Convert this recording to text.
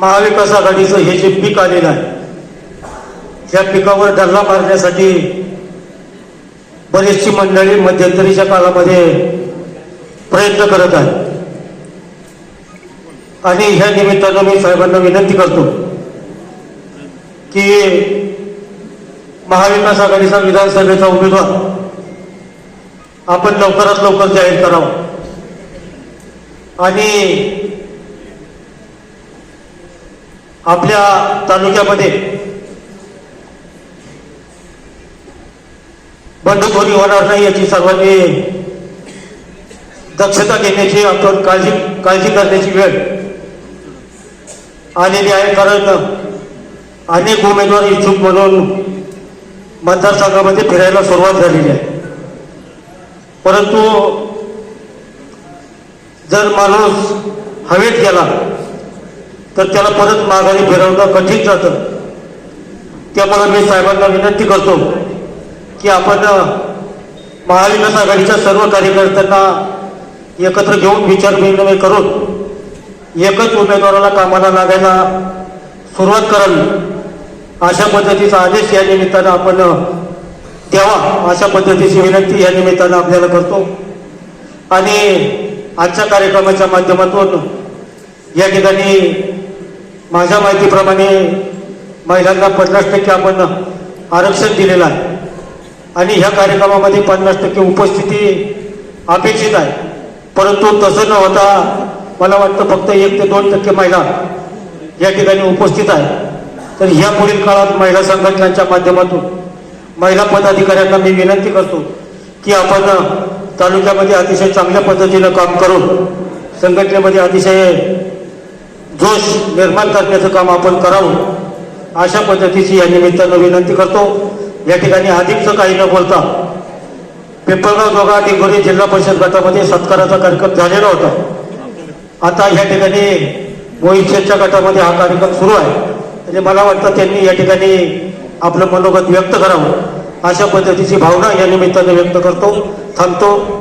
महाविकास आघाडीचं हे जे पीक आलेलं आहे त्या पिकावर डल्ला मारण्यासाठी बरीचशी मंडळी मध्यंतरीच्या काळामध्ये प्रयत्न करत आहे आणि ह्या निमित्तानं मी साहेबांना विनंती करतो की महाविकास आघाडीचा विधानसभेचा उमेदवार आपण लवकरात लवकर जाहीर करावा. आणि आपल्या तालुक्यामध्ये बंडखोरी होणार नाही याची सर्वांनी दक्षता घेण्याची आपण काळजी काळजी करण्याची वेळ आलेली आहे. कारण अनेक उमेदवार इच्छुक म्हणून मतदारसंघामध्ये फिरायला सुरुवात झालेली आहे. परंतु जर माणूस हवेत गेला तर त्याला परत माघारी फिरवणं कठीण जातं. त्यामुळे मी साहेबांना विनंती करतो की आपण महाविकास आघाडीच्या सर्व कार्यकर्त्यांना एकत्र घेऊन विचारविनिमय करून एकच उमेदवाराला कामाला लागायला सुरुवात करावी अशा पद्धतीचा आदेश या निमित्तानं आपण द्यावा अशा पद्धतीची विनंती या निमित्तानं आपल्याला करतो. आणि आजच्या कार्यक्रमाच्या माध्यमातून या ठिकाणी माझ्या माहितीप्रमाणे महिलांना पन्नास टक्के आपण आरक्षण दिलेलं आहे. आणि ह्या कार्यक्रमामध्ये पन्नास टक्के उपस्थिती अपेक्षित आहे. परंतु तसं न होता मला वाटतं फक्त एक ते दोन टक्के महिला या ठिकाणी उपस्थित आहे. तर ह्या पुढील काळात महिला संघटनांच्या माध्यमातून महिला पदाधिकाऱ्यांना मी विनंती करतो की आपण तालुक्यामध्ये अतिशय चांगल्या पद्धतीनं काम करून संघटनेमध्ये अतिशय जोश निर्माण करण्याचं काम आपण करावं. अशा पद्धतीची या निमित्तानं विनंती करतो. या ठिकाणी अधिकचं काही न बोलता पिंपळगाव दोघा डिंगोरी जिल्हा परिषद गटामध्ये सत्काराचा कार्यक्रम झालेला होता. आता या ठिकाणी मोहितच्या गटामध्ये हा कार्यक्रम सुरू आहे. म्हणजे मला वाटतं त्यांनी या ठिकाणी आपलं मनोगत व्यक्त करावं. अशा पद्धतीची भावना या निमित्तानं व्यक्त करतो थांबतो.